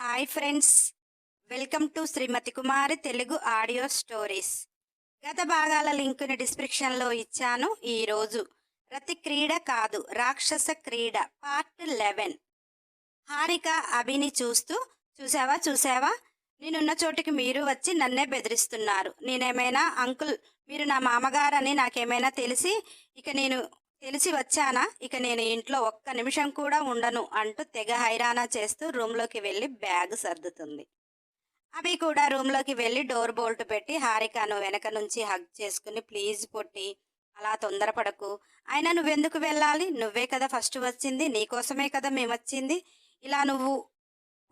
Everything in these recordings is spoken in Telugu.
Hi friends. Welcome to Srimathi Kumari Telugu audio stories. గత భాగాల లింకుని డిస్క్రిప్షన్లో ఇచ్చాను. ఈరోజు రతి క్రీడ కాదు రాక్షస క్రీడ పార్ట్ లెవెన్. హారిక అభిని చూస్తూ చూసావా చూసావా? నేనున్న చోటికి మీరు వచ్చి నన్నే బెదిరిస్తున్నారు. నేనేమైనా అంకుల్ మీరు నా మామగారని నాకేమైనా తెలిసి ఇక నేను తెలిసి వచ్చానా? ఇక నేను ఇంట్లో ఒక్క నిమిషం కూడా ఉండను అంటూ తెగ హైరానా చేస్తూ రూమ్లోకి వెళ్ళి బ్యాగ్ సర్దుతుంది. అవి కూడా రూమ్లోకి వెళ్ళి డోర్ బోల్ట్ పెట్టి హారికను వెనక నుంచి హగ్ చేసుకుని ప్లీజ్ పొట్టి అలా తొందరపడకు. అయినా నువ్వెందుకు వెళ్ళాలి? నువ్వే కదా ఫస్ట్ వచ్చింది నీకోసమే కదా మేము వచ్చింది. ఇలా నువ్వు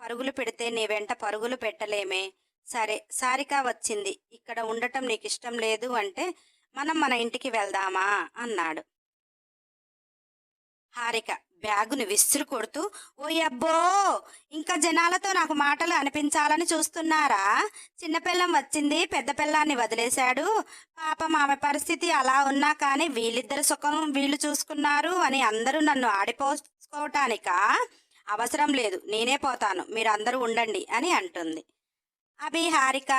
పరుగులు పెడితే నీ వెంట పరుగులు పెట్టలేమే. సరే సారిక వచ్చింది. ఇక్కడ ఉండటం నీకు ఇష్టం లేదు అంటే మనం మన ఇంటికి వెళ్దామా? అన్నాడు. హారిక బ్యాగును విసురు కొడుతూ ఓ అబ్బో ఇంకా జనాలతో నాకు మాటలు అనిపించాలని చూస్తున్నారా? చిన్నపిల్లం వచ్చింది పెద్ద పిల్లాన్ని వదిలేశాడు. పాపం ఆమె పరిస్థితి అలా ఉన్నా కానీ వీళ్ళిద్దరు సుఖం వీళ్ళు చూసుకున్నారు అని అందరూ నన్ను ఆడిపోసుకోవటానిక? అవసరం లేదు నేనే పోతాను మీరందరూ ఉండండి అని అంటుంది. అభి హారిక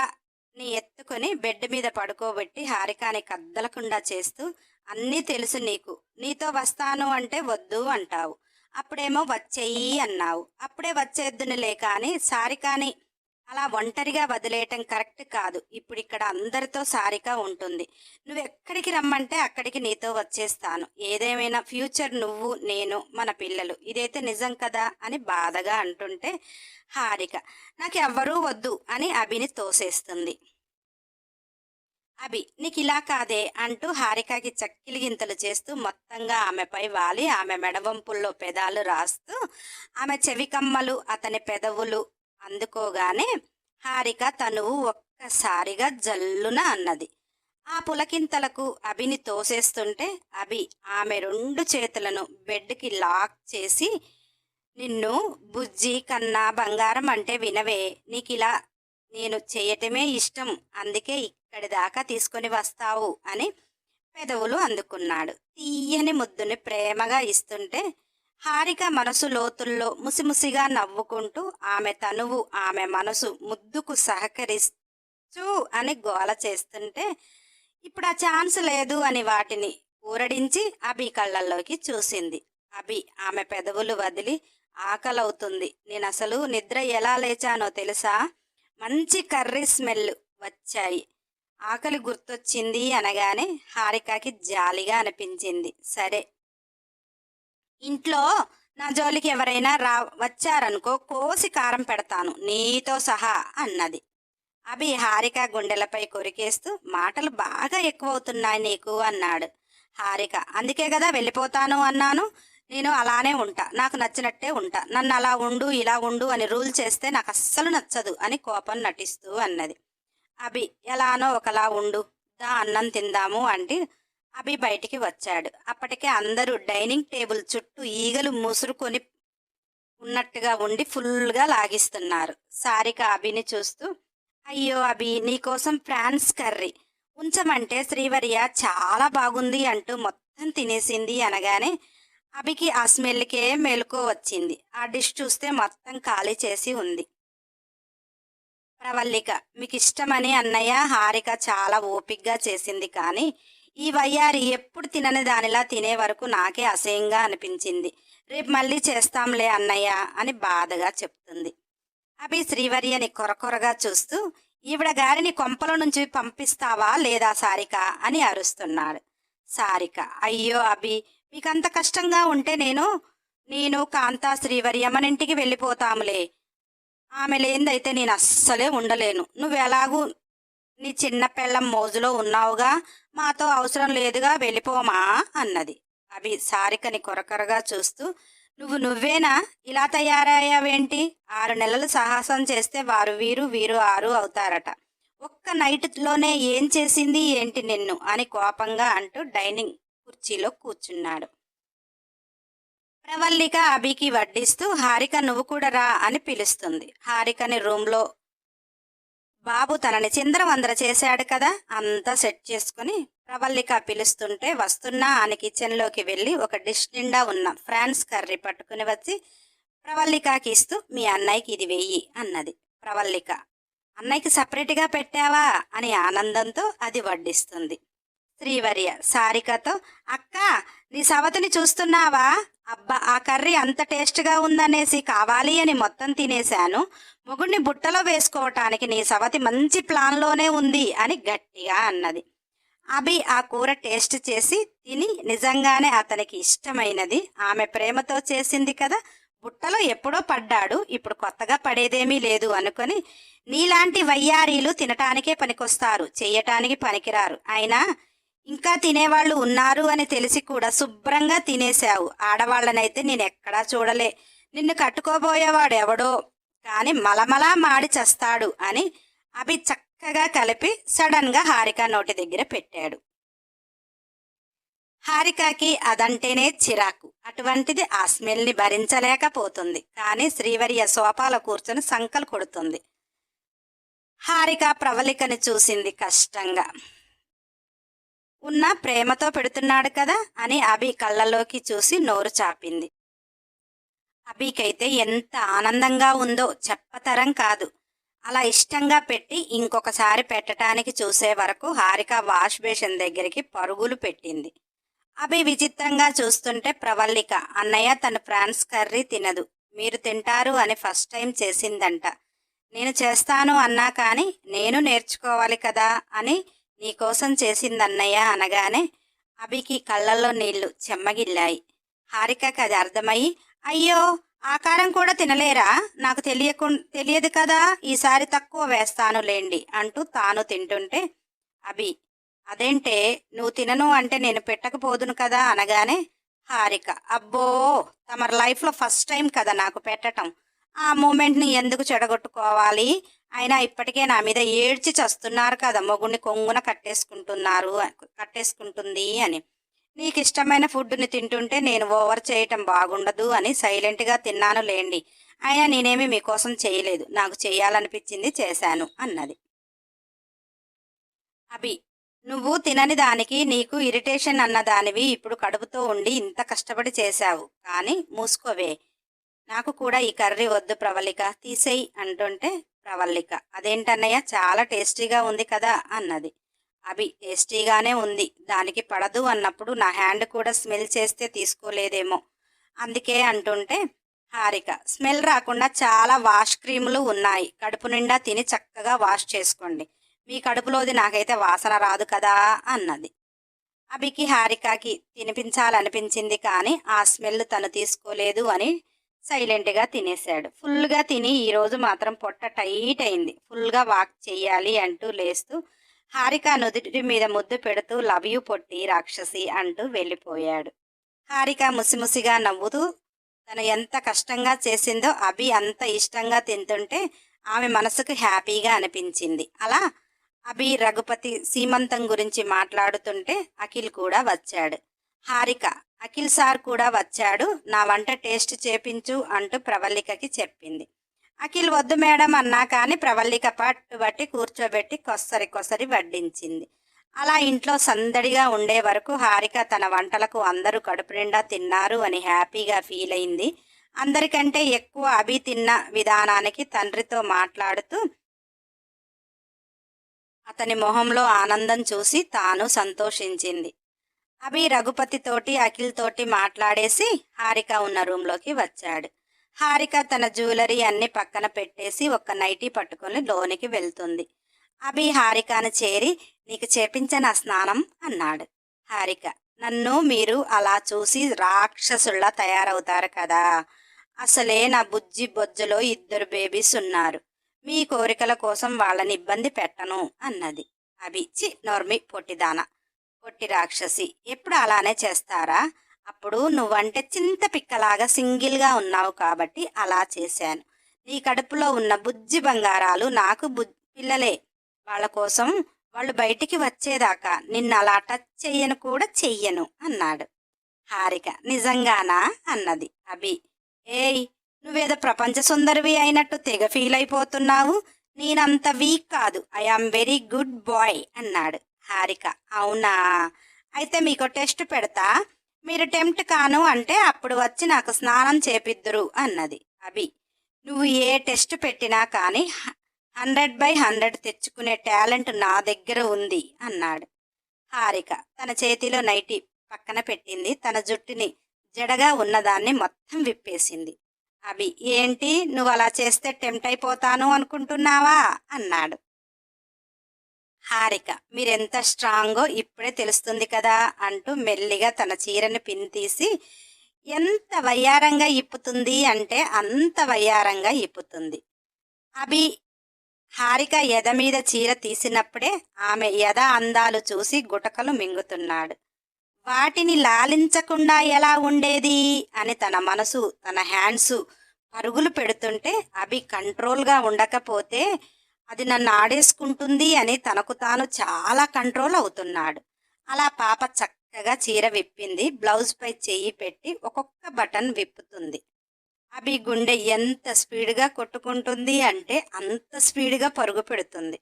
ని ఎత్తుకుని బెడ్ మీద పడుకోబెట్టి హారికాని కద్దలకుండా చేస్తూ అన్నీ తెలుసు నీకు. నీతో వస్తాను అంటే వద్దు అంటావు. అప్పుడేమో వచ్చేయి అన్నావు. అప్పుడే వచ్చేద్దునులే కానీ సారి కానీ అలా ఒంటరిగా వదిలేయటం కరెక్ట్ కాదు. ఇప్పుడు ఇక్కడ అందరితో సారిక ఉంటుంది. నువ్వు ఎక్కడికి రమ్మంటే అక్కడికి నీతో వచ్చేస్తాను. ఏదేమైనా ఫ్యూచర్ నువ్వు నేను మన పిల్లలు. ఇదైతే నిజం కదా అని బాధగా అంటుంటే హారిక నాకు ఎవ్వరూ వద్దు అని అభిని తోసేస్తుంది. అభి నీకు ఇలా కాదే అంటూ హారికకి చక్కిలి గింతలు చేస్తూ మొత్తంగా ఆమెపై వాలి ఆమె మెడవంపుల్లో పెదాలు రాస్తూ ఆమె చెవికమ్మలు అతని పెదవులు అందుకోగానే హారిక తనువు ఒక్కసారిగా జల్లున అన్నది. ఆ పులకింతలకు అభిని తోసేస్తుంటే అభి ఆమె రెండు చేతులను బెడ్కి లాక్ చేసి నిన్ను బుజ్జి కన్నా బంగారం అంటే వినవే నీకు ఇలా నేను చేయటమే ఇష్టం అందుకే దాకా తీసుకొని వస్తావు అని పెదవులు అందుకున్నాడు. తీయని ముద్దుని ప్రేమగా ఇస్తుంటే హారిక మనసు లోతుల్లో ముసిముసిగా నవ్వుకుంటూ ఆమె తనువు ఆమె మనసు ముద్దుకు సహకరిస్తూ అని గోల చేస్తుంటే ఇప్పుడు ఆ ఛాన్స్ లేదు అని వాటిని ఊరడించి అభి కళ్ళల్లోకి చూసింది. అభి ఆమె పెదవులు వదిలి ఆకలవుతుంది. నేను అసలు నిద్ర ఎలా లేచానో తెలుసా? మంచి కర్రీ స్మెల్ వచ్చాయి. ఆకలి గుర్తొచ్చింది అనగానే హారికకి జాలిగా అనిపించింది. సరే. ఇంట్లో నా జోలికి ఎవరైనా రా వచ్చారనుకో కోసి కారం పెడతాను నీతో సహా అన్నది. అభి హారిక గుండెలపై కొరికేస్తూ మాటలు బాగా ఎక్కువవుతున్నాయి నీకు అన్నాడు. హారిక అందుకే కదా వెళ్ళిపోతాను అన్నాను. నేను అలానే ఉంటా నాకు నచ్చినట్టే ఉంటా. నన్ను అలా ఉండు ఇలా ఉండు అని రూల్ చేస్తే నాకు అస్సలు నచ్చదు అని కోపం నటిస్తూ అన్నది. అభి ఎలానో ఒకలా ఉండు దా అన్నం తిందాము అంటే అభి బయటికి వచ్చాడు. అప్పటికే అందరూ డైనింగ్ టేబుల్ చుట్టూ ఈగలు ముసురుకొని ఉన్నట్టుగా ఉండి ఫుల్గా లాగిస్తున్నారు. సారిక అభిని చూస్తూ అయ్యో అభి నీకోసం ఫ్రాన్స్ కర్రీ ఉంచమంటే శ్రీవర్య చాలా బాగుంది అంటూ మొత్తం తినేసింది అనగానే అభికి ఆ స్మెల్కే మెలకు వచ్చింది. ఆ డిష్ చూస్తే మొత్తం ఖాళీ చేసి ఉంది. ప్రవల్లిక మీకు ఇష్టమని అన్నయ్య హారిక చాలా ఓపిగ్గా చేసింది కానీ ఈ వయ్యారి ఎప్పుడు తినని దానిలా తినే వరకు నాకే అసహ్యంగా అనిపించింది. రేపు మళ్ళీ చేస్తాంలే అన్నయ్య అని బాధగా చెప్తుంది. అభి శ్రీవర్యని కొరకొరగా చూస్తూ ఈవిడ గారిని కొంపల నుంచి పంపిస్తావా లేదా సారిక? అని అరుస్తున్నాడు. సారిక అయ్యో అభి మీకంత కష్టంగా ఉంటే నేను నేను కాంతా శ్రీవర్య మన ఇంటికి వెళ్ళిపోతాములే ఆమె లేనిదైతే నేను అస్సలే ఉండలేను. నువ్వు ఎలాగూ నీ చిన్న పిల్లం మోజులో ఉన్నావుగా మాతో అవసరం లేదుగా వెళ్ళిపోమా? అన్నది. అవి సారికని కొరకరగా చూస్తూ నువ్వు నువ్వేనా? ఇలా తయారయ్యావేంటి? ఆరు నెలలు సాహసం చేస్తే వారు వీరు వీరు ఆరు అవుతారట. ఒక్క నైట్లోనే ఏం చేసింది ఏంటి నిన్ను? అని కోపంగా అంటూ డైనింగ్ కుర్చీలో కూర్చున్నాడు. ప్రవల్లిక అభికి వడ్డిస్తూ హారిక నువ్వు కూడా రా అని పిలుస్తుంది. హారికని రూమ్లో బాబు తనని చిందరవందర చేశాడు కదా? అంతా సెట్ చేసుకుని ప్రవల్లిక పిలుస్తుంటే వస్తున్నా అని కిచెన్లోకి వెళ్ళి ఒక డిష్ నిండా ఉన్న. ఫ్రాన్స్ కర్రీ పట్టుకుని వచ్చి ప్రవల్లికకి ఇస్తూ మీ అన్నయ్యకి ఇది వెయ్యి అన్నది. ప్రవల్లిక అన్నయ్యకి సపరేట్గా పెట్టావా? అని ఆనందంతో అది వడ్డిస్తుంది. శ్రీవర్య సారికతో అక్క నీ సవతిని చూస్తున్నావా? అబ్బా ఆ కర్రీ అంత టేస్ట్గా ఉందనేసి కావాలి అని మొత్తం తినేశాను. మొగుడిని బుట్టలో వేసుకోవటానికి నీ సవతి మంచి ప్లాన్లోనే ఉంది అని గట్టిగా అన్నది. అభి ఆ కూర టేస్ట్ చేసి తిని నిజంగానే అతనికి ఇష్టమైనది. ఆమె ప్రేమతో చేసింది కదా బుట్టలో ఎప్పుడో పడ్డాడు. ఇప్పుడు కొత్తగా పడేదేమీ లేదు అనుకొని నీలాంటి వయ్యారీలు తినటానికే పనికొస్తారు చేయటానికి పనికిరారు. అయినా ఇంకా తినేవాళ్ళు ఉన్నారు అని తెలిసి కూడా శుభ్రంగా తినేశావు. ఆడవాళ్ళనైతే నేను ఎక్కడా చూడలే. నిన్ను కట్టుకోబోయేవాడు ఎవడో? కాని మలమలా మాడి చస్తాడు అని అభి చక్కగా కలిపి సడన్గా హారిక నోటి దగ్గర పెట్టాడు. హారికకి అదంటేనే చిరాకు. అటువంటిది ఆ స్మెల్ని భరించలేకపోతుంది. కానీ శ్రీవర్య సోపాల కూర్చొని సంకలు కొడుతుంది. హారిక ప్రవళికని చూసింది కష్టంగా. ఉన్న ప్రేమతో పెడుతున్నాడు కదా అని అభి కళ్ళలోకి చూసి నోరు చాపింది. అభికైతే ఎంత ఆనందంగా ఉందో చెప్పతరం కాదు. అలా ఇష్టంగా పెట్టి ఇంకొకసారి పెట్టడానికి చూసే వరకు హారిక వాష్ బేషన్ దగ్గరికి పరుగులు పెట్టింది. అభి విచిత్రంగా చూస్తుంటే ప్రవల్లిక అన్నయ్య తన ఫ్రాన్స్ కర్రీ తినదు. మీరు తింటారు అని ఫస్ట్ టైం చేసిందంట. నేను చేస్తాను అన్నా కానీ నేను నేర్చుకోవాలి కదా అని నీకోసం చేసిందన్నయ్య అనగానే అభికి కళ్ళల్లో నీళ్ళు చెమ్మగిల్లాయి. హారికకి అది అర్థమయ్యి అయ్యో ఆకారం కూడా తినలేరా? నాకు తెలియకు తెలియదు కదా ఈసారి తక్కువ వేస్తాను లేండి అంటూ తాను తింటుంటే అభి అదేంటే నువ్వు తినను అంటే నేను పెట్టకపోదును కదా అనగానే హారిక అబ్బో తమ లైఫ్లో ఫస్ట్ టైం కదా నాకు పెట్టటం. ఆ మూమెంట్ని ఎందుకు చెడగొట్టుకోవాలి? అయినా ఇప్పటికే నా మీద ఏడ్చి చస్తున్నారు కదా మొగుడిని కొంగున కట్టేసుకుంటున్నారు కట్టేసుకుంటుంది అని. నీకు ఇష్టమైన ఫుడ్ని తింటుంటే నేను ఓవర్ చేయటం బాగుండదు అని సైలెంట్గా తిన్నాను లేండి. అయినా నేనేమి మీకోసం చేయలేదు నాకు చేయాలనిపించింది చేశాను అన్నది. అభి నువ్వు తినని దానికి నీకు ఇరిటేషన్ అన్న దానివి ఇప్పుడు కడుపుతో ఉండి ఇంత కష్టపడి చేశావు కానీ మూసుకోవే. నాకు కూడా ఈ కర్రీ వద్దు ప్రవళిక తీసేయి అంటుంటే ప్రవల్లిక అదేంటన్నయ్య చాలా టేస్టీగా ఉంది కదా అన్నది. అభి టేస్టీగానే ఉంది. దానికి పడదు అన్నప్పుడు నా హ్యాండ్ కూడా స్మెల్ చేస్తే తీసుకోలేదేమో. అందుకే అంటుంటే హారిక స్మెల్ రాకుండా చాలా వాష్ క్రీములు ఉన్నాయి. కడుపు నిండా తిని చక్కగా వాష్ చేసుకోండి. మీ కడుపులోది నాకైతే వాసన రాదు కదా అన్నది. అభికి హారికకి తినిపించాలనిపించింది కానీ ఆ స్మెల్ తను తీసుకోలేదు అని సైలెంట్గా తినేశాడు ఫుల్గా తిని ఈరోజు మాత్రం పొట్ట టైట్ అయింది. ఫుల్గా వాక్ చెయ్యాలి అంటూ లేస్తూ హారిక నుదుటి మీద ముద్దు పెడుతూ లవ్ యూ పొట్టి రాక్షసి అంటూ వెళ్ళిపోయాడు. హారిక ముసిముసిగా నవ్వుతూ తను ఎంత కష్టంగా చేసిందో అభి అంత ఇష్టంగా తింటుంటే ఆమె మనసుకు హ్యాపీగా అనిపించింది. అలా అభి రఘుపతి సీమంతం గురించి మాట్లాడుతుంటే అఖిల్ కూడా వచ్చాడు. హారిక అఖిల్ సార్ కూడా వచ్చాడు. నా వంట టేస్ట్ చేపించు అంటూ ప్రవల్లికకి చెప్పింది. అఖిల్ వద్దు మేడం అన్నా కానీ ప్రవల్లిక పట్టుబట్టి కూర్చోబెట్టి కొసరి కొసరి వడ్డించింది. అలా ఇంట్లో సందడిగా ఉండే వరకు హారిక తన వంటలకు అందరూ కడుపు నిండా తిన్నారు అని హ్యాపీగా ఫీల్ అయింది. అందరికంటే ఎక్కువ అభి తిన్న విధానానికి తండ్రితో మాట్లాడుతూ అతని మొహంలో ఆనందం చూసి తాను సంతోషించింది. అభి రఘుపతి తోటి అఖిల్ తోటి మాట్లాడేసి హారిక ఉన్న రూంలోకి వచ్చాడు. హారిక తన జ్యువెలరీ అన్ని పక్కన పెట్టేసి ఒక నైటీ పట్టుకొని లోనికి వెళ్తుంది. అభి హారికను చేరి నీకు చేపించిన స్నానం అన్నాడు. హారిక నన్ను మీరు అలా చూసి రాక్షసుల్లా తయారవుతారు కదా. అసలే నా బుజ్జి బొజ్జలో ఇద్దరు బేబీస్ ఉన్నారు. మీ కోరికల కోసం వాళ్ళని ఇబ్బంది పెట్టను అన్నది. అభి చి నోర్మి పొట్టిదాన. పొట్టి రాక్షసి. ఎప్పుడు అలానే చేస్తారా? అప్పుడు నువ్వంటే చింత పిక్కలాగా సింగిల్గా ఉన్నావు కాబట్టి అలా చేశాను. నీ కడుపులో ఉన్న బుజ్జి బంగారాలు నాకు బు పిల్లలే. వాళ్ళ కోసం వాళ్ళు బయటికి వచ్చేదాకా నిన్ను అలా టచ్ చెయ్యను కూడా చెయ్యను అన్నాడు. హారిక నిజంగానా? అన్నది అభి. ఏయ్ నువ్వేదో ప్రపంచ సుందరివి అయినట్టు తెగ ఫీల్ అయిపోతున్నావు. నేనంత వీక్ కాదు. I am very good boy అన్నాడు. హారిక. అవునా? అయితే మీకు టెస్ట్ పెడతా. మీరు టెంప్ట్ కాను అంటే అప్పుడు వచ్చి నాకు స్నానం చేపిద్దురు అన్నది అభి. నువ్వు ఏ టెస్ట్ పెట్టినా కానీ హండ్రెడ్ బై హండ్రెడ్ తెచ్చుకునే టాలెంట్ నా దగ్గర ఉంది అన్నాడు హారిక. తన చేతిలో నైటి పక్కన పెట్టింది. తన జుట్టుని జడగా ఉన్నదాన్ని మొత్తం విప్పేసింది. అభి ఏంటి? నువ్వు అలా చేస్తే టెంప్ట్ అయిపోతాను అనుకుంటున్నావా? అన్నాడు. హారిక మీరెంత స్ట్రాంగో ఇప్పుడే తెలుస్తుంది కదా అంటూ మెల్లిగా తన చీరను పిన్ తీసి ఎంత వయ్యారంగా ఇప్పుతుంది అంటే అంత వయ్యారంగా ఇప్పుతుంది. అభి హారిక ఎద మీద చీర తీసినప్పుడే ఆమె ఎద అందాలు చూసి గుటకలు మింగుతున్నాడు. వాటిని లాలించకుండా ఎలా ఉండేది? అని తన మనసు తన హ్యాండ్స్ పరుగులు పెడుతుంటే అభి కంట్రోల్గా ఉండకపోతే అది నన్ను ఆడేసుకుంటుంది అని తనకు తాను చాలా కంట్రోల్ అవుతున్నాడు. అలా పాప చక్కగా చీర విప్పింది. బ్లౌజ్ పై చెయ్యి పెట్టి ఒక్కొక్క బటన్ విప్పుతుంది. అభి గుండె ఎంత స్పీడ్గా కొట్టుకుంటుంది అంటే అంత స్పీడ్గా పరుగు పెడుతుంది.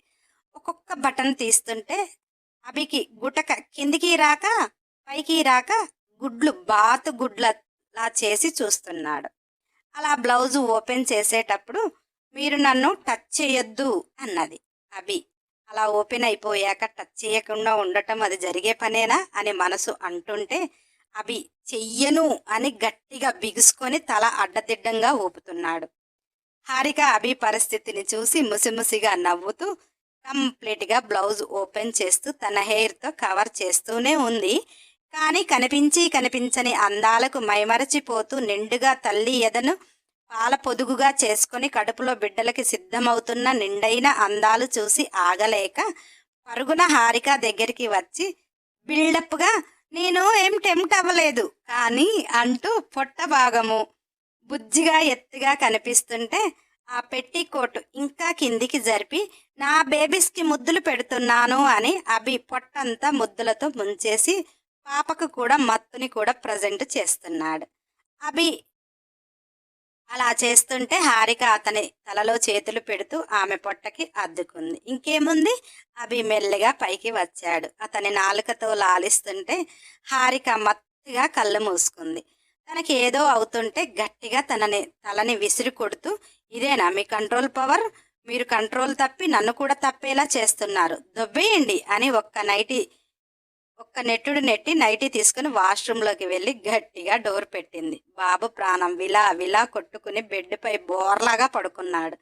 ఒక్కొక్క బటన్ తీస్తుంటే అభికి గుటక కిందికి రాక పైకి రాక గుడ్లు బాతు గుడ్లలా చేసి చూస్తున్నాడు. అలా బ్లౌజ్ ఓపెన్ చేసేటప్పుడు మీరు నన్ను టచ్ చేయొద్దు అన్నది. అభి అలా ఓపెన్ అయిపోయాక టచ్ చేయకుండా ఉండటం అది జరిగే పనేనా అని మనసు అంటుంటే అభి చెయ్యను అని గట్టిగా బిగుసుకొని తల అడ్డదిడ్డంగా ఊపుతున్నాడు. హారిక అభి పరిస్థితిని చూసి ముసిముసిగా నవ్వుతూ కంప్లీట్గా బ్లౌజ్ ఓపెన్ చేస్తూ తన హెయిర్తో కవర్ చేస్తూనే ఉంది. కానీ కనిపించి కనిపించని అందాలకు మైమరచిపోతూ నిండుగా తల్లి ఎదను పాల పొదుగుగా చేసుకొని కడుపులో బిడ్డలకి సిద్ధమవుతున్న నిండైన అందాలు చూసి ఆగలేక పరుగున హారిక దగ్గరికి వచ్చి బిల్డప్గా నేను ఏం టెంప్ట్ అవ్వలేదు. కానీ అంటూ పొట్ట భాగము బుజ్జిగా ఎత్తుగా కనిపిస్తుంటే ఆ పెట్టి కోటు ఇంకా కిందికి జరిపి నా బేబీస్కి ముద్దులు పెడుతున్నాను అని అభి పొట్టంతా ముద్దులతో ముంచేసి పాపకు కూడా మత్తుని కూడా ప్రజెంట్ చేస్తున్నాడు. అభి అలా చేస్తుంటే హారిక అతని తలలో చేతులు పెడుతూ ఆమె పొట్టకి అద్దుకుంది. ఇంకేముంది? అభి మెల్లగా పైకి వచ్చాడు. అతని నాలుకతో లాలిస్తుంటే హారిక మత్తుగా కళ్ళు మూసుకుంది. తనకి ఏదో అవుతుంటే గట్టిగా తనని తలని విసిరి కొడుతూ ఇదేనా మీ కంట్రోల్ పవర్? మీరు కంట్రోల్ తప్పి నన్ను కూడా తప్పేలా చేస్తున్నారు. దొబ్బేయండి అని ఒక్క నైటి ఒక్క నెట్టుడు నెట్టి నైటీ తీసుకుని వాష్రూమ్లోకి వెళ్ళి గట్టిగా డోర్ పెట్టింది. బాబు ప్రాణం విలా విలా కొట్టుకుని బెడ్పై బోర్లాగా పడుకున్నాడు.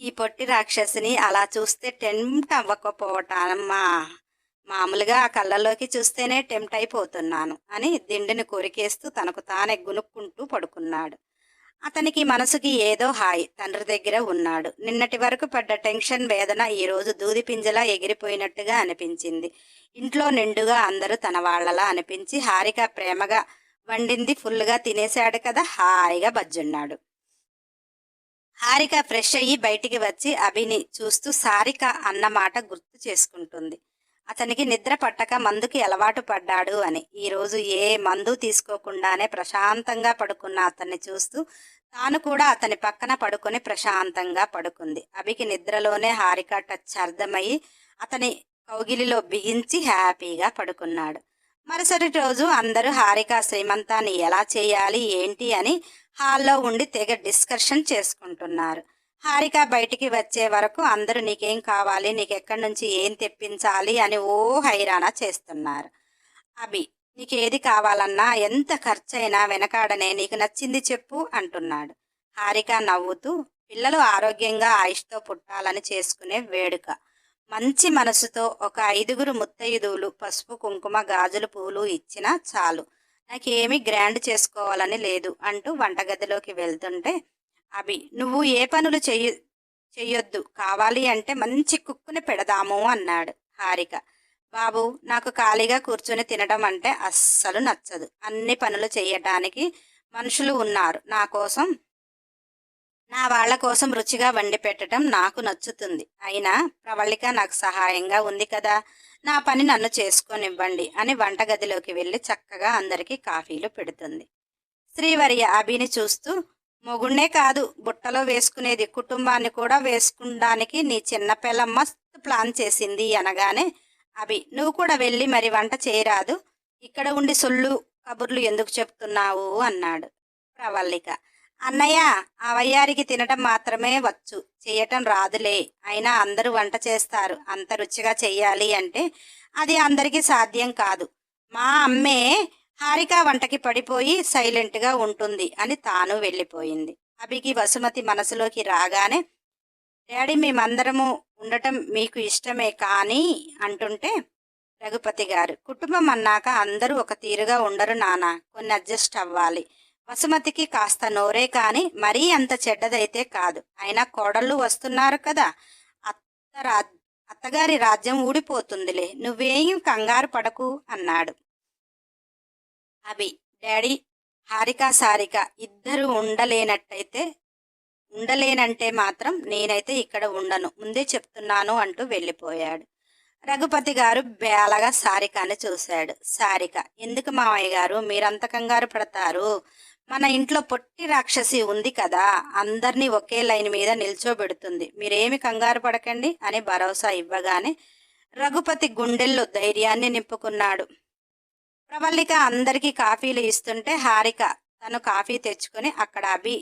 ఈ పొట్టి రాక్షసిని అలా చూస్తే టెంప్ట్ అవ్వకపోవటమ్మా మామూలుగా ఆ కళ్ళలోకి చూస్తేనే టెంప్ట్ అయిపోతున్నాను అని దిండుని కొరికేస్తూ తనకు తానే గునుక్కుంటూ పడుకున్నాడు. అతనికి మనసుకి ఏదో హాయి. తండ్రి దగ్గర ఉన్నాడు. నిన్నటి వరకు పడ్డ టెన్షన్ వేదన ఈరోజు దూది పింజలా ఎగిరిపోయినట్టుగా అనిపించింది. ఇంట్లో నిండుగా అందరూ తన వాళ్ళలా అనిపించి హారిక ప్రేమగా వండింది ఫుల్గా తినేశాడు కదా హాయిగా బజ్జున్నాడు. హారిక ఫ్రెష్ అయ్యి బయటికి వచ్చి అభిని చూస్తూ సారిక అన్న మాట గుర్తు చేసుకుంటుంది. అతనికి నిద్ర పట్టక మందుకి అలవాటు పడ్డాడు అని. ఈరోజు ఏ మందు తీసుకోకుండానే ప్రశాంతంగా పడుకున్న అతన్ని చూస్తూ తాను కూడా అతని పక్కన పడుకొని ప్రశాంతంగా పడుకుంది. అభికి నిద్రలోనే హారిక టచ్ అర్థమయ్యి అతని కౌగిలిలో బిగించి హ్యాపీగా పడుకున్నాడు. మరుసటి రోజు అందరూ హారిక శ్రీమంతాన్ని ఎలా చేయాలి ఏంటి అని హాల్లో ఉండి తెగ డిస్కషన్ చేసుకుంటున్నారు. హారిక బయటికి వచ్చే వరకు అందరూ నీకేం కావాలి నీకెక్కడి నుంచి ఏం తెప్పించాలి అని ఓ హైరాణా చేస్తున్నారు. అభి నీకేది కావాలన్నా ఎంత ఖర్చైనా వెనకాడనే నీకు నచ్చింది చెప్పు అంటున్నాడు. హారిక నవ్వుతూ పిల్లలు ఆరోగ్యంగా ఆయుష్తో పుట్టాలని చేసుకునే వేడుక. మంచి మనసుతో ఒక ఐదుగురు ముత్తైదువులు పసుపు కుంకుమ గాజులు పూలు ఇచ్చినా చాలు. నాకేమీ గ్రాండ్ చేసుకోవాలని లేదు అంటూ వంటగదిలోకి వెళ్తుంటే అభి నువ్వు ఏ పనులు చెయ్య చెయ్యొద్దు. కావాలి అంటే మంచి కుక్కుని పెడదాము అన్నాడు హారిక. బాబు నాకు ఖాళీగా కూర్చొని తినడం అంటే అస్సలు నచ్చదు. అన్ని పనులు చేయటానికి మనుషులు ఉన్నారు. నా కోసం నా వాళ్ళ కోసం రుచిగా వండి పెట్టడం నాకు నచ్చుతుంది. అయినా ప్రవళిక నాకు సహాయంగా ఉంది కదా. నా పని నన్ను చేసుకొనివ్వండి అని వంటగదిలోకి వెళ్ళి చక్కగా అందరికీ కాఫీలు పెడుతుంది. శ్రీవర్య అభిని చూస్తూ మొగుణ్ణే కాదు బుట్టలో వేసుకునేది. కుటుంబాన్ని కూడా వేసుకుండానికి నీ చిన్న పిల్ల మస్తు ప్లాన్ చేసింది అనగానే అభి నువ్వు కూడా వెళ్ళి మరి వంట చేయరాదు. ఇక్కడ ఉండి సొల్లు కబుర్లు ఎందుకు చెప్తున్నావు? అన్నాడు ప్రవల్లిక. అన్నయ్య ఆ వయ్యారికి తినటం మాత్రమే వచ్చు. చేయటం రాదులే. అయినా అందరూ వంట చేస్తారు. అంత రుచిగా చెయ్యాలి అంటే అది అందరికీ సాధ్యం కాదు. మా అమ్మే హారిక వంటకి పడిపోయి సైలెంట్గా ఉంటుంది అని తాను వెళ్ళిపోయింది. అభికి వసుమతి మనసులోకి రాగానే డాడీ మేమందరము ఉండటం మీకు ఇష్టమే కానీ అంటుంటే రఘుపతి గారు కుటుంబం అన్నాక అందరూ ఒక తీరుగా ఉండరు నానా కొన్ని అడ్జస్ట్ అవ్వాలి. వసుమతికి కాస్త నోరే కానీ మరీ అంత చెడ్డదైతే కాదు. అయినా కోడళ్ళు వస్తున్నారు కదా అత్త రా అత్తగారి రాజ్యం ఊడిపోతుందిలే. నువ్వేం కంగారు పడకు అన్నాడు. అభి డాడీ హారిక సారిక ఇద్దరు ఉండలేనట్టయితే ఉండలేనంటే మాత్రం నేనైతే ఇక్కడ ఉండను. ముందే చెప్తున్నాను అంటూ వెళ్ళిపోయాడు. రఘుపతి గారు బేలగా సారికని చూశాడు. సారిక ఎందుకు మామయ్య గారు? మీరంత కంగారు పడతారు. మన ఇంట్లో పొట్టి రాక్షసి ఉంది కదా అందరినీ ఒకే లైన్ మీద నిల్చోబెడుతుంది. మీరేమి కంగారు పడకండి అని భరోసా ఇవ్వగానే రఘుపతి గుండెల్లో ధైర్యాన్ని నింపుకున్నాడు. ప్రవల్లిక అందరికీ కాఫీలు ఇస్తుంటే హారిక తను కాఫీ తెచ్చుకొని అక్కడ అభి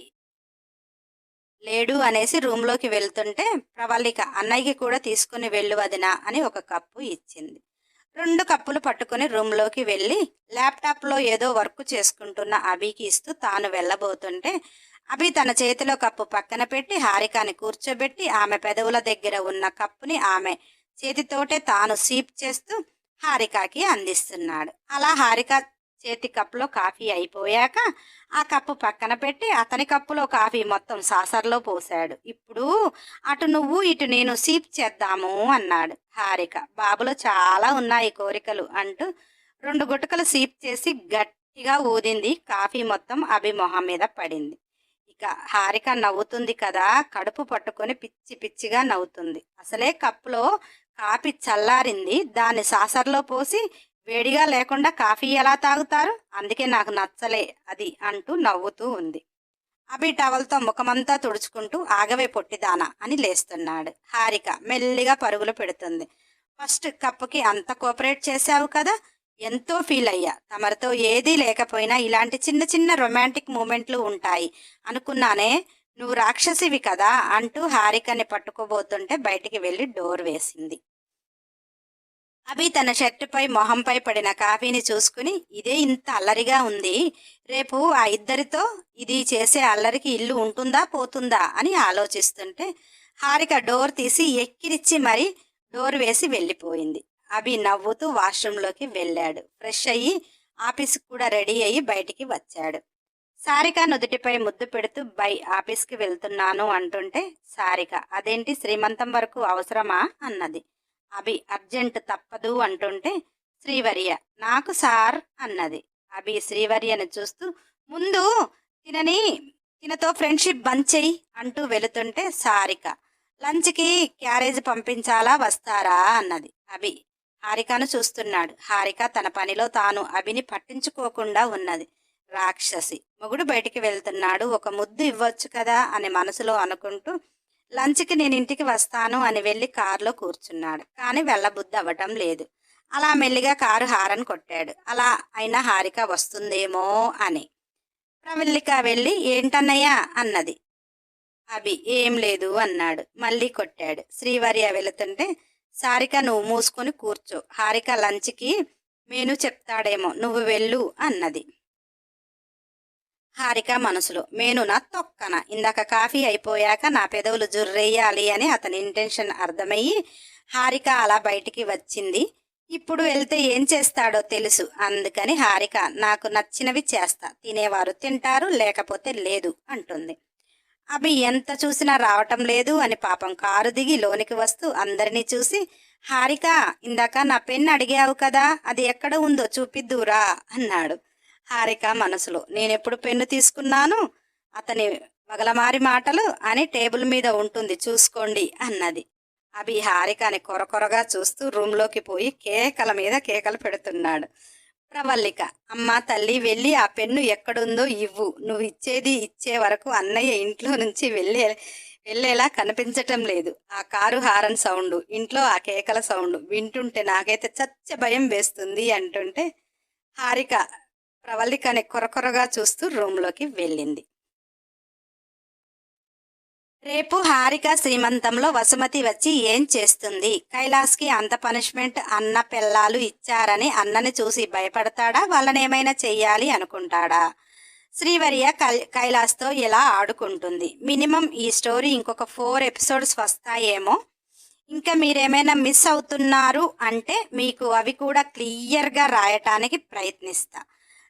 లేడు అనేసి రూమ్లోకి వెళ్తుంటే ప్రవల్లిక అన్నయ్యకి కూడా తీసుకుని వెళ్ళు వదినా అని ఒక కప్పు ఇచ్చింది. రెండు కప్పులు పట్టుకుని రూమ్లోకి వెళ్ళి ల్యాప్టాప్లో ఏదో వర్క్ చేసుకుంటున్న అభికి ఇస్తూ తాను వెళ్ళబోతుంటే అభి తన చేతిలో కప్పు పక్కన పెట్టి హారికాని కూర్చోబెట్టి ఆమె పెదవుల దగ్గర ఉన్న కప్పుని ఆమె చేతితోటే తాను సీప్ చేస్తూ హారికాకి అందిస్తున్నాడు. అలా హారిక చేతి కప్పులో కాఫీ అయిపోయాక ఆ కప్పు పక్కన పెట్టి అతని కప్పులో కాఫీ మొత్తం సాసర్లో పోశాడు. ఇప్పుడు అటు నువ్వు ఇటు నేను సీప్ చేద్దాము అన్నాడు హారిక. బాబులో చాలా ఉన్నాయి కోరికలు అంటూ రెండు గుటకలు సీప్ చేసి గట్టిగా ఊదింది. కాఫీ మొత్తం అభి మొహం మీద పడింది. ఇక హారిక నవ్వుతుంది కదా కడుపు పట్టుకొని పిచ్చి పిచ్చిగా నవ్వుతుంది. అసలే కప్పులో కాఫీ చల్లారింది. దాన్ని సాసర్లో పోసి వేడిగా లేకుండా కాఫీ ఎలా తాగుతారు? అందుకే నాకు నచ్చలే అది అంటూ నవ్వుతూ ఉంది. అభి టవల్తో ముఖమంతా తుడుచుకుంటూ ఆగవే పొట్టిదానా అని లేస్తున్నాడు. హారిక మెల్లిగా పరుగులు పెడుతుంది. ఫస్ట్ కప్పుకి అంత కోఆపరేట్ చేశావు కదా? ఎంతో ఫీల్ అయ్యా. తమరితో ఏదీ లేకపోయినా ఇలాంటి చిన్న చిన్న రొమాంటిక్ మూమెంట్లు ఉంటాయి. అనుకున్నానే నువ్వు రాక్షసివి కదా అంటూ హారికని పట్టుకోబోతుంటే బయటికి వెళ్ళి డోర్ వేసింది. అభి తన షర్టుపై మొహంపై పడిన కాఫీని చూసుకుని ఇదే ఇంత అల్లరిగా ఉంది. రేపు ఆ ఇద్దరితో ఇది చేసే అల్లరికి ఇల్లు ఉంటుందా పోతుందా? అని ఆలోచిస్తుంటే హారిక డోర్ తీసి ఎక్కిరిచ్చి మరి డోర్ వేసి వెళ్ళిపోయింది. అభి నవ్వుతూ వాష్రూంలోకి వెళ్ళాడు. ఫ్రెష్ అయ్యి ఆఫీస్కి కూడా రెడీ అయ్యి బయటికి వచ్చాడు. సారిక నుదుటిపై ముద్దు పెడుతూ బై ఆఫీస్కి వెళ్తున్నాను అంటుంటే సారిక అదేంటి శ్రీమంతం వరకు అవసరమా? అన్నది. అభి అర్జెంట్ తప్పదు అంటుంటే శ్రీవర్య నాకు సార్ అన్నది. అభి శ్రీవర్యను చూస్తూ ముందు తినని తినతో ఫ్రెండ్షిప్ బంద్ చెయ్యి అంటూ వెళుతుంటే సారిక లంచ్కి క్యారేజ్ పంపించాలా వస్తారా అన్నది. అభి హారికను చూస్తున్నాడు. హారిక తన పనిలో తాను అభిని పట్టించుకోకుండా ఉన్నది. రాక్షసి మొగుడు బయటికి వెళ్తున్నాడు. ఒక ముద్దు ఇవ్వచ్చు కదా అని మనసులో అనుకుంటూ లంచ్కి నేను ఇంటికి వస్తాను అని వెళ్ళి కారులో కూర్చున్నాడు. కానీ వెళ్ళబుద్ధి అవ్వటం లేదు. అలా మెల్లిగా కారు హారన్ కొట్టాడు. అలా అయినా హారిక వస్తుందేమో అని. ప్రవల్లిక వెళ్ళి ఏంటన్నయ్యా? అన్నది. అభి ఏం లేదు అన్నాడు. మళ్ళీ కొట్టాడు. శ్రీవారి వెళుతుంటే సారిక నువ్వు మూసుకొని కూర్చో. హారిక లంచ్కి మేను చెప్తాడేమో. నువ్వు వెళ్ళు అన్నది. హారిక మనసులో మేనునా తొక్కన ఇందాక కాఫీ అయిపోయాక నా పెదవులు జుర్రెయ్యాలి అని అతని ఇంటెన్షన్ అర్థమయ్యి హారిక అలా బయటికి వచ్చింది. ఇప్పుడు వెళ్తే ఏం చేస్తాడో తెలుసు అందుకని హారిక నాకు నచ్చినవి చేస్తా తినేవారు తింటారు లేకపోతే లేదు అంటుంది. అవి ఎంత చూసినా రావటం లేదు అని పాపం కారు దిగి లోనికి వస్తూ అందరినీ చూసి హారిక ఇందాక నా పెన్ను అడిగావు కదా అది ఎక్కడ ఉందో చూపిద్దురా అన్నాడు. హారిక మనసులో. నేనెప్పుడు పెన్ను తీసుకున్నాను? అతని పగలమారి మాటలు అని టేబుల్ మీద ఉంటుంది. చూసుకోండి అన్నది. అభి హారికని కొరకొరగా చూస్తూ రూమ్లోకి పోయి కేకల మీద కేకలు పెడుతున్నాడు. ప్రవల్లిక అమ్మ తల్లి వెళ్ళి ఆ పెన్ను ఎక్కడుందో ఇవ్వు. నువ్వు ఇచ్చేది ఇచ్చే వరకు అన్నయ్య ఇంట్లో నుంచి వెళ్ళే వెళ్ళేలా కనిపించటం లేదు. ఆ కారు హారన్ సౌండ్ ఇంట్లో ఆ కేకల సౌండ్ వింటుంటే నాకైతే చచ్చ భయం వేస్తుంది అంటుంటే హారిక ప్రవళికని కొరకొరగా చూస్తూ రూమ్లోకి వెళ్ళింది. రేపు హారిక శ్రీమంతంలో వసుమతి వచ్చి ఏం చేస్తుంది? కైలాస్కి అంత పనిష్మెంట్ అన్న పిల్లలు ఇచ్చారని అన్నని చూసి భయపడతాడా? వాళ్ళని ఏమైనా చెయ్యాలి అనుకుంటాడా? శ్రీవర్య కై- కైలాస్తో ఎలా ఆడుకుంటుంది. మినిమం ఈ స్టోరీ ఇంకొక ఫోర్ ఎపిసోడ్స్ వస్తాయేమో. ఇంకా మీరేమైనా మిస్ అవుతున్నారు అంటే మీకు అవి కూడా క్లియర్గా రాయటానికి ప్రయత్నిస్తా.